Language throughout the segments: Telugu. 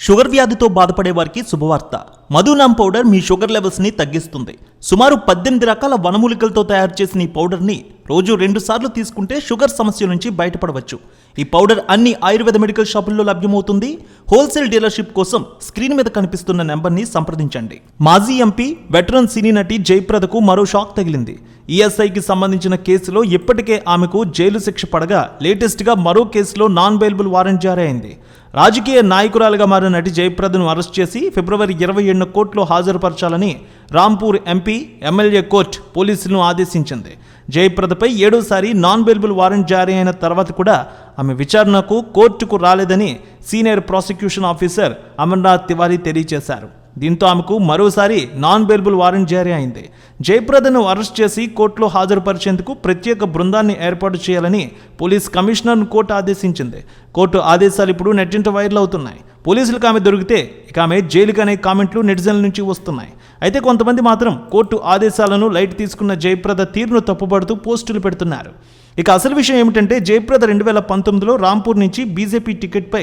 షుగర్ వ్యాధితో బాధపడే వారికి శుభవార్త. మధునామ్ పౌడర్ మీ షుగర్ లెవెల్స్ని తగ్గిస్తుంది. సుమారు పద్దెనిమిది రకాల వనమూలికలతో తయారు చేసిన ఈ పౌడర్ని రోజు రెండు సార్లు తీసుకుంటే షుగర్ సమస్య నుంచి బయటపడవచ్చు. ఈ పౌడర్ అన్ని ఆయుర్వేద మెడికల్ షాపుల్లో లభ్యమవుతుంది. హోల్సేల్ డీలర్షిప్ కోసం స్క్రీన్ మీద కనిపిస్తున్న నెంబర్ని సంప్రదించండి. మాజీ ఎంపీ వెటరన్ సినీ నటి జయప్రదకు మరో షాక్ తగిలింది. ఈఎస్ఐకి సంబంధించిన కేసులో ఇప్పటికే ఆమెకు జైలు శిక్ష పడగా లేటెస్ట్గా మరో కేసులో నాన్ బెయిలబుల్ వారెంట్ జారీ అయింది రాజకీయ నాయకురాలుగా మారిన నటి జయప్రదను అరెస్ట్ చేసి ఫిబ్రవరి ఇరవై ఏడున కోర్టులో హాజరుపరచాలని రాంపూర్ ఎంపీ ఎమ్మెల్యే కోర్టు పోలీసులను ఆదేశించింది. జయప్రదపై ఏడోసారి నాన్ బెయిలబుల్ వారెంట్ జారీ అయిన తర్వాత కూడా ఆమె విచారణకు కోర్టుకు రాలేదని senior prosecution officer Amarnath Tiwari తెలియజేశారు. దీంతో ఆమెకు మరోసారి నాన్ బెయిలబుల్ వారెంట్ జారీ అయింది. జయప్రదను అరెస్ట్ చేసి కోర్టులో హాజరుపరిచేందుకు ప్రత్యేక బృందాన్ని ఏర్పాటు చేయాలని పోలీస్ కమిషనర్ను కోర్టు ఆదేశించింది. కోర్టు ఆదేశాలు ఇప్పుడు నెట్టింట వైరల్ అవుతున్నాయి. పోలీసులకు ఆమె దొరికితే ఇక ఆమె జైలుకి అనే కామెంట్లు నెటిజన్ల నుంచి వస్తున్నాయి. అయితే కొంతమంది మాత్రం కోర్టు ఆదేశాలను లైట్ తీసుకున్న జయప్రద తీరును తప్పుపడుతూ పోస్టులు పెడుతున్నారు. ఇక అసలు విషయం ఏమిటంటే జయప్రద రెండు వేల పంతొమ్మిదిలో రాంపూర్ నుంచి బీజేపీ టికెట్పై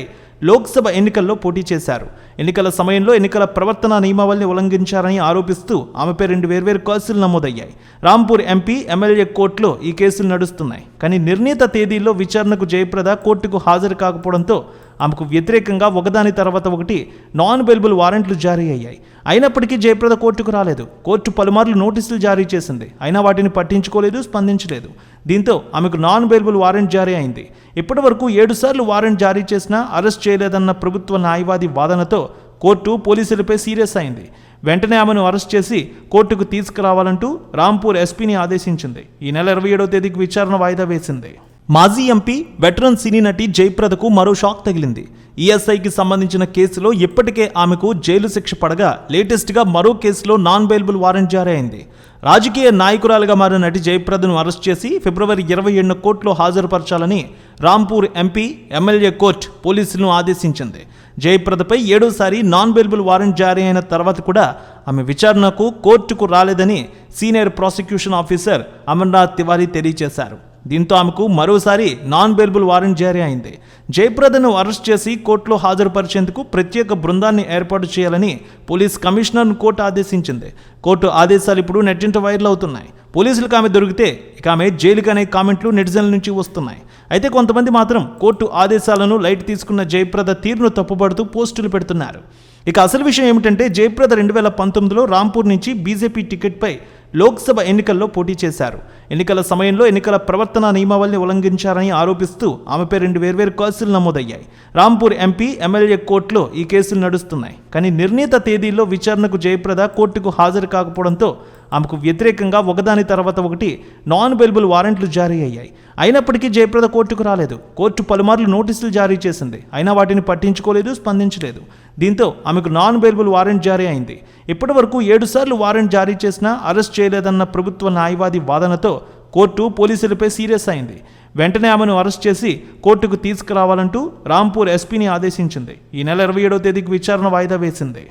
లోక్సభ ఎన్నికల్లో పోటీ చేశారు. ఎన్నికల సమయంలో ఎన్నికల ప్రవర్తన నియమావళిని ఉల్లంఘించారని ఆరోపిస్తూ ఆమెపై రెండు వేర్వేరు కేసులు నమోదయ్యాయి. రాంపూర్ ఎంపీ ఎమ్మెల్యే కోర్టులో ఈ కేసులు నడుస్తున్నాయి. కానీ నిర్ణీత తేదీల్లో విచారణకు జయప్రద కోర్టుకు హాజరు కాకపోవడంతో ఆమెకు వ్యతిరేకంగా ఒకదాని తర్వాత ఒకటి నాన్ బెయిలబుల్ వారెంట్లు జారీ అయ్యాయి. అయినప్పటికీ జయప్రద కోర్టుకు రాలేదు. కోర్టు పలుమార్లు నోటీసులు జారీ చేసింది. అయినా వాటిని పట్టించుకోలేదు స్పందించలేదు. దీంతో ఆమెకు నాన్ బెయిలబుల్ వారెంట్ జారీ అయింది. ఇప్పటి వరకు ఏడుసార్లు వారెంట్ జారీ చేసినా అరెస్ట్ చేయలేదన్న ప్రభుత్వ న్యాయవాది వాదనతో కోర్టు పోలీసులపై సీరియస్ అయింది. వెంటనే ఆమెను అరెస్ట్ చేసి కోర్టుకు తీసుకురావాలంటూ రాంపూర్ ఎస్పీని ఆదేశించింది. ఈ నెల ఇరవై ఏడవ తేదీకి విచారణ వాయిదా వేసింది. మాజీ ఎంపీ వెటరన్ సినీ నటి జయప్రదకు మరో షాక్ తగిలింది. ఈఎస్ఐకి సంబంధించిన కేసులో ఇప్పటికే ఆమెకు జైలు శిక్ష పడగా లేటెస్ట్గా మరో కేసులో నాన్ బెయిలబుల్ వారెంట్ జారీ అయింది. రాజకీయ నాయకురాలుగా మారిన నటి జయప్రదను అరెస్ట్ చేసి ఫిబ్రవరి ఇరవై ఏడున కోర్టులో హాజరుపరచాలని రాంపూర్ ఎంపీ ఎమ్మెల్యే కోర్టు పోలీసులను ఆదేశించింది. జయప్రదపై ఏడోసారి నాన్ బెయిలబుల్ వారెంట్ జారీ అయిన తర్వాత కూడా ఆమె విచారణకు కోర్టుకు రాలేదని senior prosecution officer Amarnath Tiwari తెలియజేశారు. దీంతో ఆమెకు మరోసారి నాన్ బెయిలబుల్ వారెంట్ జారీ అయింది. జయప్రదను అరెస్ట్ చేసి కోర్టులో హాజరుపరిచేందుకు ప్రత్యేక బృందాన్ని ఏర్పాటు చేయాలని పోలీస్ కమిషనర్ను కోర్టు ఆదేశించింది. కోర్టు ఆదేశాలు ఇప్పుడు నెట్టింట వైరల్ అవుతున్నాయి. పోలీసులకు ఆమె దొరికితే ఇక ఆమె జైలుకి అనే కామెంట్లు నెటిజన్ల నుంచి వస్తున్నాయి. అయితే కొంతమంది మాత్రం కోర్టు ఆదేశాలను లైట్ తీసుకున్న జయప్రద తీరును తప్పుపడుతూ పోస్టులు పెడుతున్నారు. ఇక అసలు విషయం ఏమిటంటే జయప్రద రెండు వేల పంతొమ్మిదిలో రాంపూర్ నుంచి బీజేపీ టికెట్పై లోక్సభ ఎన్నికల్లో పోటీ చేశారు. ఎన్నికల సమయంలో ఎన్నికల ప్రవర్తన నియమావళిని ఉల్లంఘించారని ఆరోపిస్తూ ఆమెపై రెండు వేర్వేరు కేసులు నమోదయ్యాయి. రాంపూర్ ఎంపీ ఎమ్మెల్యే కోర్టులో ఈ కేసులు నడుస్తున్నాయి. కానీ నిర్ణీత తేదీల్లో విచారణకు జయప్రద కోర్టుకు హాజరు కాకపోవడంతో ఆమెకు వ్యతిరేకంగా ఒకదాని తర్వాత ఒకటి నాన్ బెయిలబుల్ వారెంట్లు జారీ అయ్యాయి. అయినప్పటికీ జయప్రద కోర్టుకు రాలేదు. కోర్టు పలుమార్లు నోటీసులు జారీ చేసింది. అయినా వాటిని పట్టించుకోలేదు స్పందించలేదు. దీంతో ఆమెకు నాన్ బెయిలబుల్ వారెంట్ జారీ అయింది. ఇప్పటి వరకు ఏడుసార్లు వారెంట్ జారీ చేసినా అరెస్ట్ చేయలేదన్న ప్రభుత్వ న్యాయవాది వాదనతో కోర్టు పోలీసులపై సీరియస్ అయింది. వెంటనే ఆమెను అరెస్ట్ చేసి కోర్టుకు తీసుకురావాలంటూ రాంపూర్ ఎస్పీని ఆదేశించింది. ఈ నెల ఇరవై ఏడవ తేదీకి విచారణ వాయిదా వేసింది.